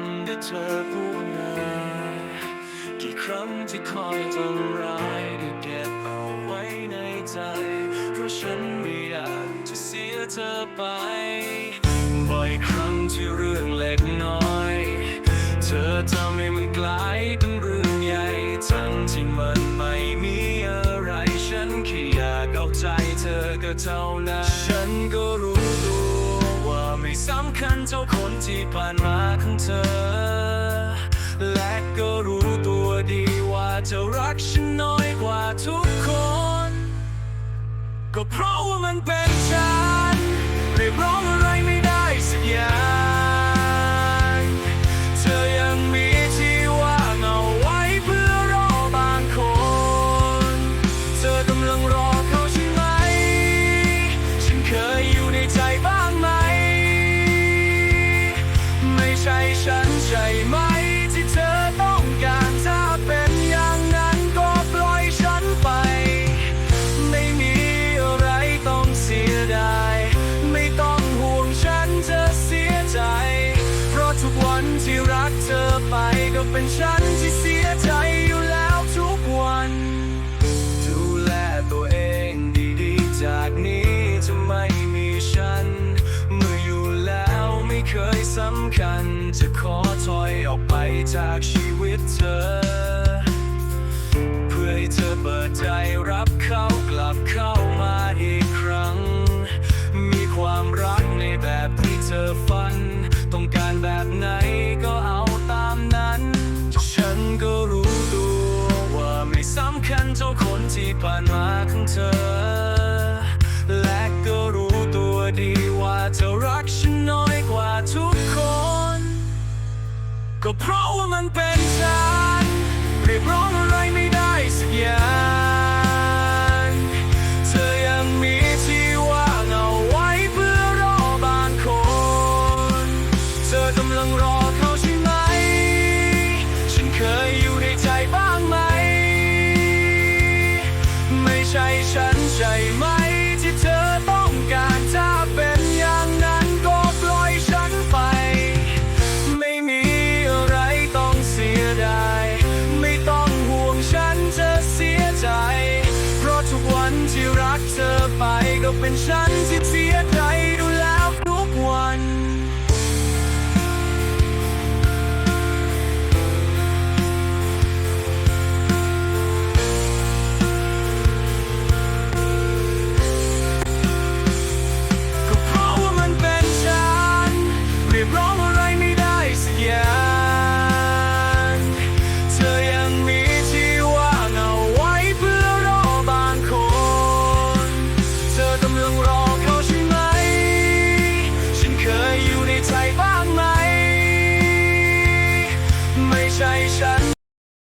ำที่เธอพูดมากี่ครั้งที่คอยทำร้ายได้เก็บเอาไว้ในใจ เพราะฉันไม่อยากจะเสียเธอไปบ่อยครั้งที่เรื่องเล็กน้อย เธอทำให้มันกลายเป็นเรื่องใหญ่ทั้งที่มันไม่มีอะไร ฉันแค่อยากเอาใจเธอก็เท่านั้นฉันก็รู้ ที่ผ่านมาของเธอ และก็รู้ตัวดีว่าเธอรักฉันน้อย เป็นฉันที่เสียใจอยู่แล้วทุกวัน ดูแลตัวเองดีๆ จากนี้จะไม่มีฉัน เมื่ออยู่แล้วไม่เคยสำคัญ จะขอถอยออกไปจากชีวิตเธอ เพื่อให้เธอเปิดใจรับเขากลับเข้า นที่ผ่านมาของเธอ และก็รู้ตัวดีว่าเธอรักฉันน้อยกว่าทุกคน ก็เพราะว่ามันเป็นฉันเฉันใช่ไหมที่เธอต้องการถ้าเป็นอย่างนั้นก็ปล่อยฉันไป ไม่มีอะไรต้องเสียดายไม่ต้องห่วงฉันจะเสียใจ เพราะทุกวันที่รักเธอไปก็เป็นฉันที่เสีย อยู่ในใจ